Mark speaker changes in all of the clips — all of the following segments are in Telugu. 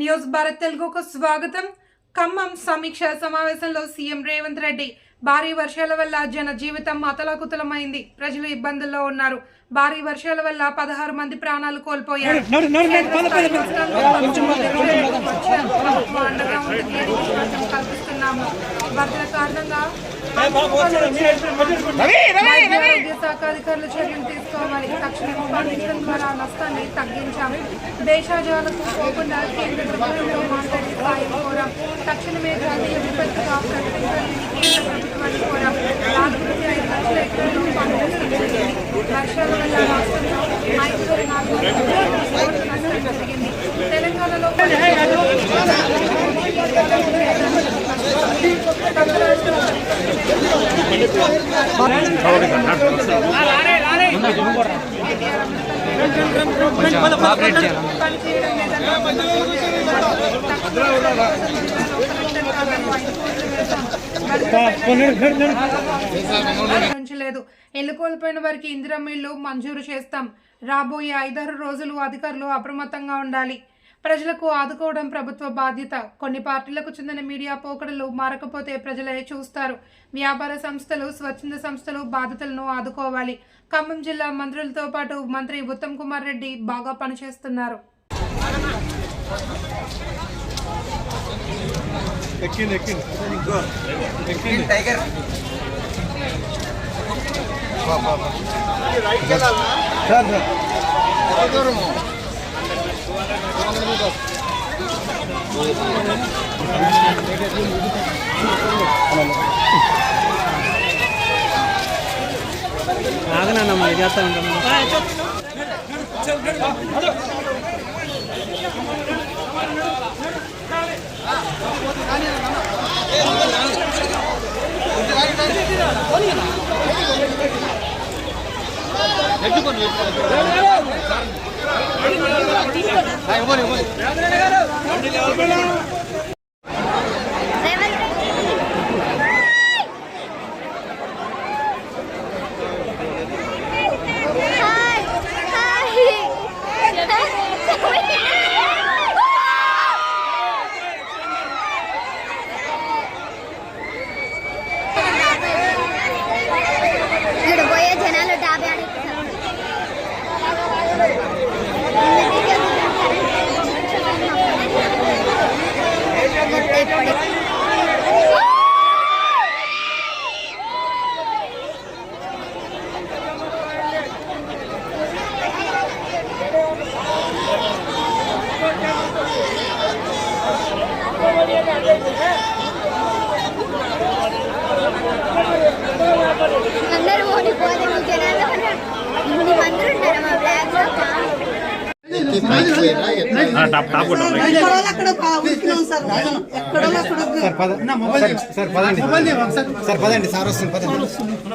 Speaker 1: న్యూస్ భారత్ తెలుగుకు స్వాగతం. ఖమ్మం సమీక్ష సమావేశంలో సీఎం రేవంత్ రెడ్డి భారీ వర్షాల వల్ల జన జీవితం అతలాకుతలమైంది. ప్రజలు ఇబ్బందుల్లో ఉన్నారు. భారీ వర్షాల వల్ల పదహారు మంది ప్రాణాలు కోల్పోయారు. కల్పిస్తున్నాము. వరదల కారణంగా శాఖ అధికారులు చర్యలు తీసుకోవాలి. తక్షణం స్పందించడం ద్వారా నష్టాన్ని తగ్గించాలి. దేశాజాలకు పోకుండా కేంద్ర ప్రభుత్వంతో మాట్లాడి సాయం కోరాం తక్షణమే జాతీయ విపత్తుగా ప్రకటించాలని కేంద్ర ప్రభుత్వాన్ని కోరాం నాలుగు నుంచి ఐదు లక్షల ఎకరాల్లో పంటలు జరిగింది వర్షాల వల్ల రాష్ట్రంలో ఐదు వేల నాలుగు వందల కోట్ల నష్టం జరిగింది తెలంగాణలో లేదు. ఇల్లు కోల్పోయిన వారికి ఇందిరమ్మ ఇల్లు మంజూరు చేస్తాం. రాబోయే ఐదారు రోజులు అధికారులు అప్రమత్తంగా ఉండాలి. ప్రజలకు ఆదుకోవడం ప్రభుత్వ బాధ్యత. కొన్ని పార్టీలకు చెందిన మీడియా పోకడలు మారకపోతే ప్రజలే చూస్తారు. వ్యాపార సంస్థలు స్వచ్ఛంద సంస్థలు బాధితులను ఆదుకోవాలి. ఖమ్మం జిల్లా మంత్రులతో పాటు మంత్రి ఉత్తమ్ కుమార్ రెడ్డి బాగా పనిచేస్తున్నారు.
Speaker 2: టైగర్.
Speaker 3: సార్
Speaker 4: ఆగనన్న మరి చేస్తా ఉంటాను
Speaker 5: హాయ్
Speaker 6: సార్
Speaker 3: పదండి. సార్ వస్తుంది పదండి.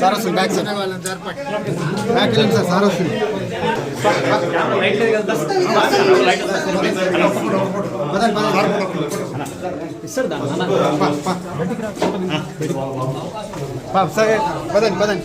Speaker 3: సార్ వస్తుంది బ్యాక్ సార్. బ్యాక్ వెళ్ళండి సార్ సార్ వస్తుంది. పదండి పదండి.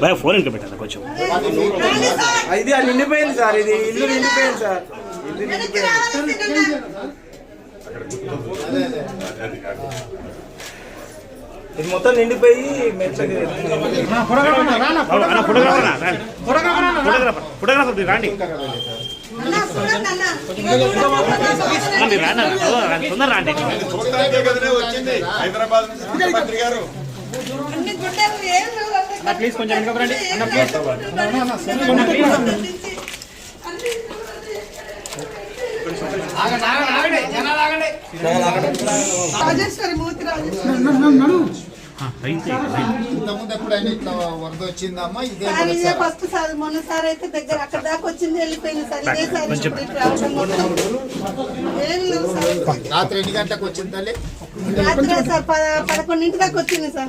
Speaker 4: భయ ఫోన్ ఇంకా పెట్టాలి కొంచెం.
Speaker 6: ఇది నిండిపోయింది సార్ ఇది ఇల్లు నిండిపోయింది సార్. ఇది మొత్తం నిండిపోయి
Speaker 4: ఫోటోగ్రాఫర్ ఫోటోగ్రాఫర్ ఫోటోగ్రాఫర్ మీరు రాండి అన్న, మీరు రాండి రండి,
Speaker 3: హైదరాబాద్
Speaker 4: ప్లీజ్ కొంచెం వెనుక రండి అన్న ప్లీజ్
Speaker 6: రాజేశ్వరి మూర్తి రాజేశ్వరి.
Speaker 3: ఇంతకుముందు ఎప్పుడైనా ఇట్లా వరద వచ్చిందమ్మా ఇదే
Speaker 2: ఫస్ట్ సార్ మొన్న సార్ అయితే దగ్గర అక్కడ దాకా వచ్చింది వెళ్ళిపోయింది సార్. ఇదే సార్
Speaker 3: రాత్రి ఎన్ని గంటలకు వచ్చింది తల్లి?
Speaker 2: రాత్రి సార్ పద- పదకొండింటి దాకా వచ్చింది సార్.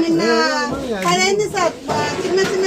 Speaker 2: నిన్న పదైంది సార్. చిన్న చిన్న